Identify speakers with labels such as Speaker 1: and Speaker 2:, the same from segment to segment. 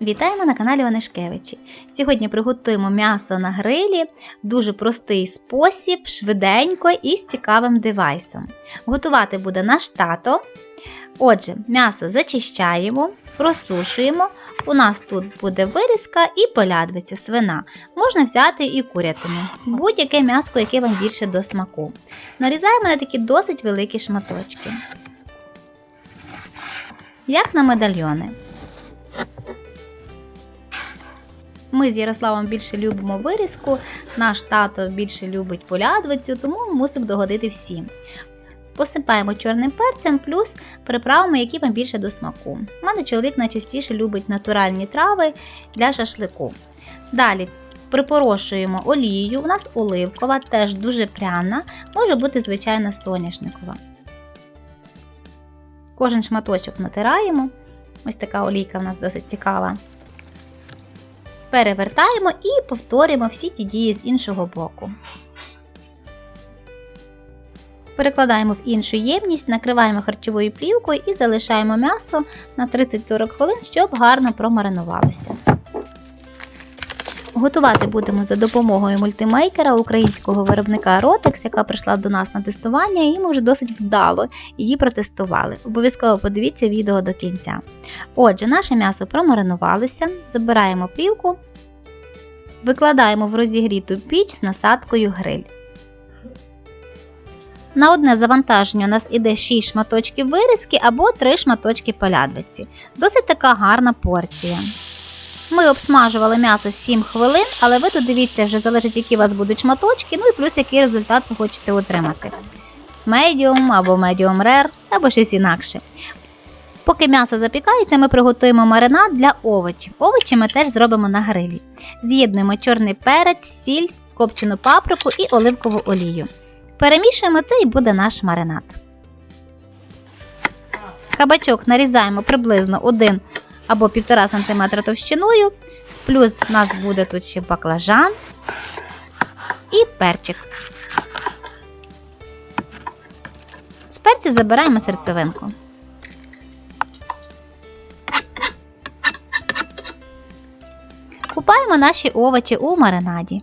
Speaker 1: Вітаємо на каналі Онишкевичі. Сьогодні приготуємо м'ясо на грилі, дуже простий спосіб, швиденько і з цікавим девайсом. Готувати буде наш тато. Отже, м'ясо зачищаємо, просушуємо. У нас тут буде вирізка і полядвиця, свина. Можна взяти і курятину, будь-яке м'ясо, яке вам більше до смаку. Нарізаємо на такі досить великі шматочки. Як на медальйони. Ми з Ярославом більше любимо вирізку, наш тато більше любить полядвицю, тому мусимо догодити всім. Посипаємо чорним перцем, плюс приправами, які вам більше до смаку. У мене чоловік найчастіше любить натуральні трави для шашлику. Далі припорошуємо олією. У нас оливкова, теж дуже пряна, може бути звичайно соняшникова. Кожен шматочок натираємо. Ось така олійка у нас досить цікава. Перевертаємо і повторюємо всі ті дії з іншого боку. Перекладаємо в іншу ємність, накриваємо харчовою плівкою і залишаємо м'ясо на 30-40 хвилин, щоб гарно промаринувалося. Готувати будемо за допомогою мультимейкера українського виробника Rotex, яка прийшла до нас на тестування, і ми вже досить вдало її протестували. Обов'язково подивіться відео до кінця. Отже, наше м'ясо промаринувалося, забираємо плівку, викладаємо в розігріту піч з насадкою гриль. На одне завантаження у нас іде 6 шматочків вирізки або 3 шматочки полядвиці. Досить така гарна порція. Ми обсмажували м'ясо 7 хвилин, але ви тут дивіться, вже залежить, які у вас будуть шматочки, ну і плюс який результат ви хочете отримати. Медіум або медіум рер, або щось інакше. Поки м'ясо запікається, ми приготуємо маринад для овочів. Овочі ми теж зробимо на грилі. З'єднуємо чорний перець, сіль, копчену паприку і оливкову олію. Перемішуємо це і буде наш маринад. Кабачок нарізаємо приблизно 1 або 1,5 см товщиною. Плюс у нас буде тут ще баклажан і перчик. З перцю забираємо серцевинку. Купаємо наші овочі у маринаді.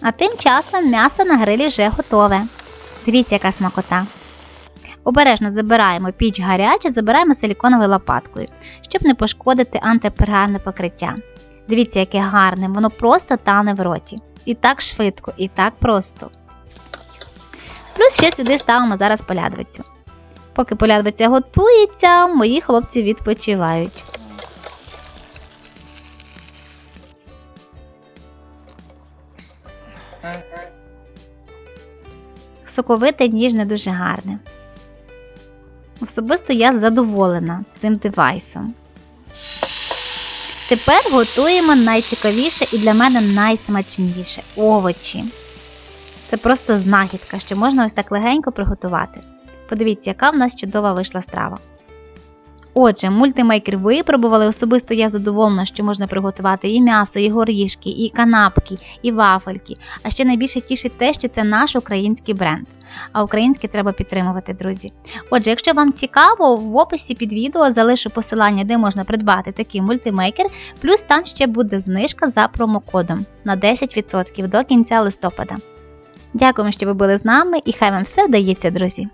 Speaker 1: А тим часом м'ясо на грилі вже готове. Дивіться, яка смакота. Обережно забираємо піч гаряче, забираємо силіконовою лопаткою, щоб не пошкодити антипергарне покриття. Дивіться, яке гарне, воно просто тане в роті. І так швидко, і так просто. Плюс ще сюди ставимо зараз полядвицю. Поки полядвиця готується, мої хлопці відпочивають. Соковите ніжне дуже гарне. Особисто я задоволена цим девайсом. Тепер готуємо найцікавіше і для мене найсмачніше овочі. Це просто знахідка, що можна ось так легенько приготувати. Подивіться, яка в нас чудова вийшла страва. Отже, мультимейкер випробували. Особисто я задоволена, що можна приготувати і м'ясо, і горішки, і канапки, і вафельки. А ще найбільше тішить те, що це наш український бренд. А українське треба підтримувати, друзі. Отже, якщо вам цікаво, в описі під відео залишу посилання, де можна придбати такий мультимейкер, плюс там ще буде знижка за промокодом на 10% до кінця листопада. Дякуємо, що ви були з нами, і хай вам все вдається, друзі!